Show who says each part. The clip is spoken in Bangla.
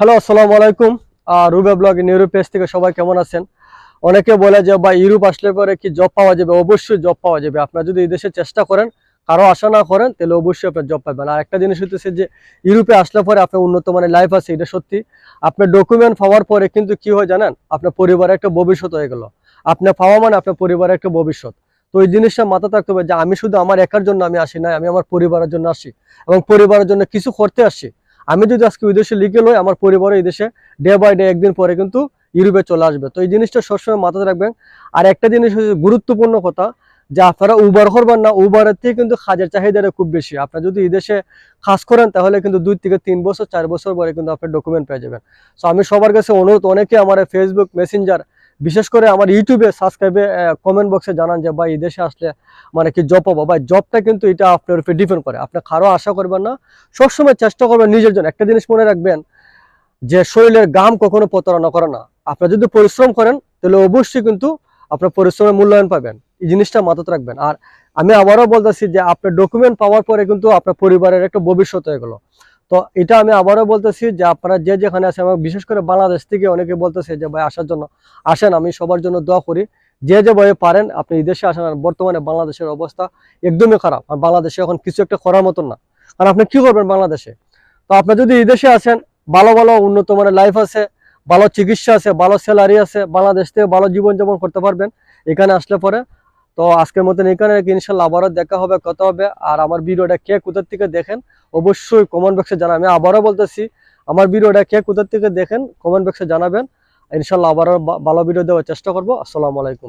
Speaker 1: হ্যালো, আসসালামু আলাইকুম। রুবে ব্লগ ইউরোপ পেজ থেকে সবাই কেমন আছেন? অনেকে বলে যে বা ইউরোপ আসলে পরে কি জব পাওয়া যাবে? অবশ্যই জব পাওয়া যাবে। আপনার যদি এই দেশে চেষ্টা করেন, কারও আশা না করেন, তাহলে অবশ্যই আপনার জব পাবেন। আর একটা জিনিস হচ্ছে যে, ইউরোপে আসলে পরে আপনার উন্নত মানের লাইফ আছে, এটা সত্যি। আপনার ডকুমেন্ট পাওয়ার পরে কিন্তু কি হয় জানেন? আপনার পরিবারের একটা ভবিষ্যৎ হয়ে গেল। আপনার পাওয়া মানে আপনার পরিবারের একটা ভবিষ্যৎ। তো এই জিনিসটা মাথা থাকতে হবে যে, আমি শুধু আমার একার জন্য আমি আসি না আমি আমার পরিবারের জন্য আসি। এবং পরিবারের জন্য কিছু করতে আসি। আমি যদি আজকে ওই দেশে লিগেল হই, আমার পরিবার এই দেশে ডে বাই ডে একদিন পরে কিন্তু ইউরোপে চলে আসবে। তো এই জিনিসটা সবসময় মাথায় রাখবেন। আর একটা জিনিস হচ্ছে গুরুত্বপূর্ণ কথা, যে আপনারা উবার করবেন না উবারের থেকে কিন্তু কাজের চাহিদাটা খুব বেশি। আপনারা যদি এই দেশে কাজ করেন, তাহলে কিন্তু দুই থেকে তিন বছর, চার বছর পরে কিন্তু আপনার ডকুমেন্ট পেয়ে যাবেন। সো আমি সবার কাছে অনুরোধ, অনেকে আমার ফেসবুক মেসেঞ্জার বিশেষ করে আমার ইউটিউবে সাবস্ক্রাইবে কমেন্ট বক্সে জানান যে, ভাই দেশে আসলে মানে কি জব পাবো? ভাই জবটা কিন্তু এটা আপনার উপরে ডিপেন্ড করে। আপনি কারও আশা করবেন না। সবসময় চেষ্টা করবেন নিজের জন্য। একটা জিনিস মনে রাখবেন যে, শরীরের গাম কখনো প্রতারণা করে না। আপনি যদি পরিশ্রম করেন, তাহলে অবশ্যই কিন্তু আপনার পরিশ্রমের মূল্যায়ন পাবেন। এই জিনিসটা মাথাতে রাখবেন। আর আমি আবারও বলতেছি যে, আপনার ডকুমেন্ট পাওয়ার পরে কিন্তু আপনার পরিবারের একটা ভবিষ্যৎ হয়ে গেলো। তো এটা আমি আবারও বলতেছি যে আপনারা যে যেখানে আছে এবং বিশেষ করে বাংলাদেশ থেকে অনেকে বলতেছে যে, ভাই, আসার জন্য আসেন, আমি সবার জন্য দোয়া করি। যে যে ভয়ে পারেন, আপনি দেশে আসেন, আর বর্তমানে বাংলাদেশের অবস্থা একদমই খারাপ। আর বাংলাদেশে এখন কিছু একটা করার মতন না। কারণ আপনি কি করবেন বাংলাদেশে? তো আপনি যদি দেশে আসেন ভালো ভালো, উন্নত মানের লাইফ আছে, ভালো চিকিৎসা আছে, ভালো স্যালারি আছে, বাংলাদেশ থেকে ভালো জীবনযাপন করতে পারবেন। এখানে আসলে পরে তো আজকের মতন এখানে ইনশাল্লাহ আবারও দেখা হবে, কথা হবে। আর আমার ভিডিওটা কে কোথার থেকে দেখেন, অবশ্যই কমেন্ট বক্সে জানাবেন। আমি আবারও বলতেছি, আমার ভিডিওটা কে কোথার থেকে দেখেন কমেন্ট বক্সে জানাবেন। ইনশাল্লাহ আবারও ভালো ভিডিও দেওয়ার চেষ্টা করব। আসসালামু আলাইকুম।